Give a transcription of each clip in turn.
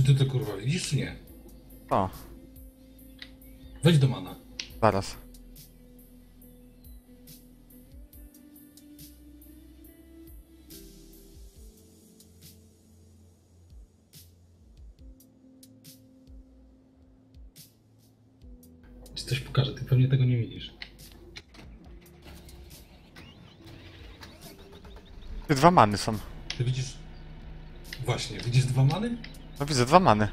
Czy ty to kurwa widzisz, czy nie? O, Wejdź do mana. zaraz. Ci coś pokażę, ty pewnie tego nie widzisz. Ty dwa many są. Ty widzisz... Właśnie, widzisz dwa many? No widzę, dwa many.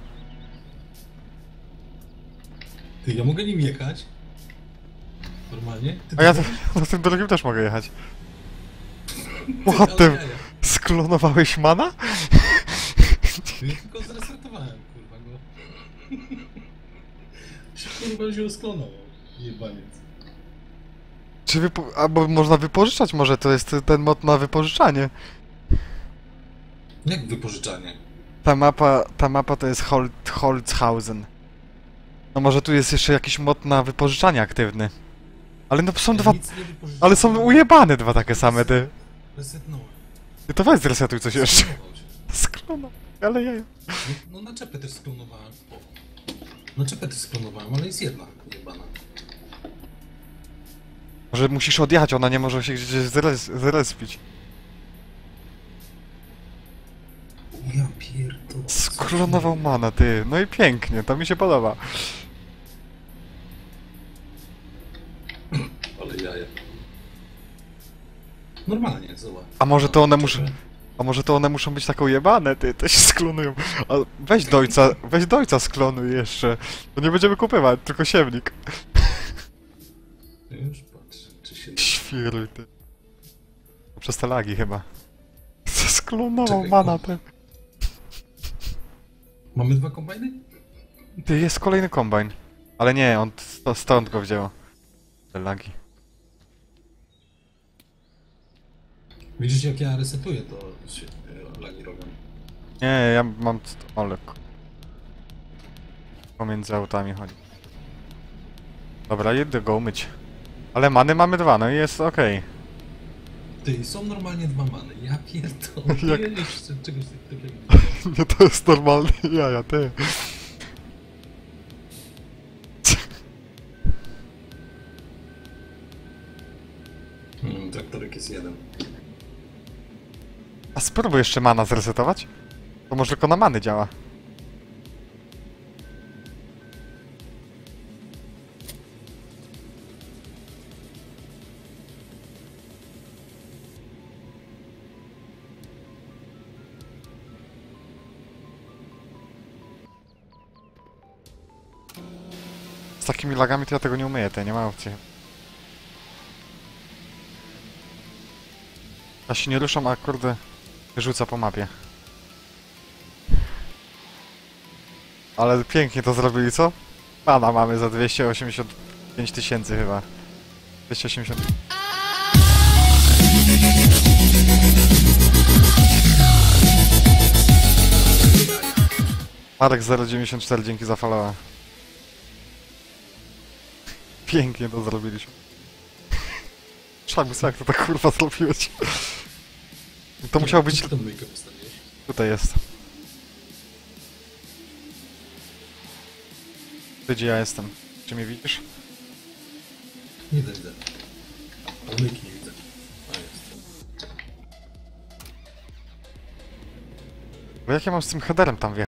Ty, ja mogę nim jechać. Normalnie? Ty A ja na tym drugim też mogę jechać. ale Ładem, jaja. sklonowałeś mana? Ja tylko zresetowałem, kurwa, go. się kurwa się sklonował. Jebaniec. Czy wypo... Albo można wypożyczać może, to jest ten mod na wypożyczanie. Jak wypożyczanie? Ta mapa, ta mapa to jest Hol Holzhausen. No może tu jest jeszcze jakiś mod na wypożyczanie aktywny. Ale no są Ja dwa... Ale są ujebane dwa takie same, ty. Resetnąłem. Ty to weź zresetuj coś jeszcze. Sklonował. Ale ja... No, naczepę też sklonowałem. Naczepę też sklonowałem, ale jest jedna jebana. Może musisz odjechać, ona nie może się gdzieś zres zrespić. Się mana, ty. No i pięknie, to mi się podoba. Ale jaja. Normalnie, zobacz. A może to one muszą... A może to one muszą być tak ujebane, ty, to się sklonują. A weź dojca, weź dojca sklonuj jeszcze. To nie będziemy kupywać, tylko siewnik. Już patrzę, czy się... Świruj, ty. Przez te lagi chyba. Sklonował Czekaj, mana, kurwa. Mamy dwa kombajny? Ty, jest kolejny kombajn. Ale nie, on st stąd go wzięło. Te lagi. Widzisz jak ja resetuję, to się e, lagi robią. Nie, ja mam olek. Pomiędzy autami chodzi. Dobra, jedę go umyć. Ale many mamy dwa, no i jest okej. Ty, są normalnie dwa many. Ja pierdolę. Jak- Jeszcze czegoś takiego. Nie, to jest normalny jaja, ty. Hmm, traktorek jest jeden. A spróbuj jeszcze mana zresetować? To może tylko na many działa. Takimi lagami to ja tego nie umyję, to nie ma opcji. Ja się nie ruszam, a kurde rzuca po mapie. Ale pięknie to zrobili, co? Pana mamy za 285 tysięcy chyba. 280. Marek 094, dzięki za followa. Pięknie to zrobiliśmy. Szagus, jak to tak kurwa zrobiłeś? To musiało być... Tutaj jest. Ty gdzie ja jestem? Czy mnie widzisz? Nie widzę, myjki nie widzę. A jest. Bo jak ja mam z tym headerem tam wjechać?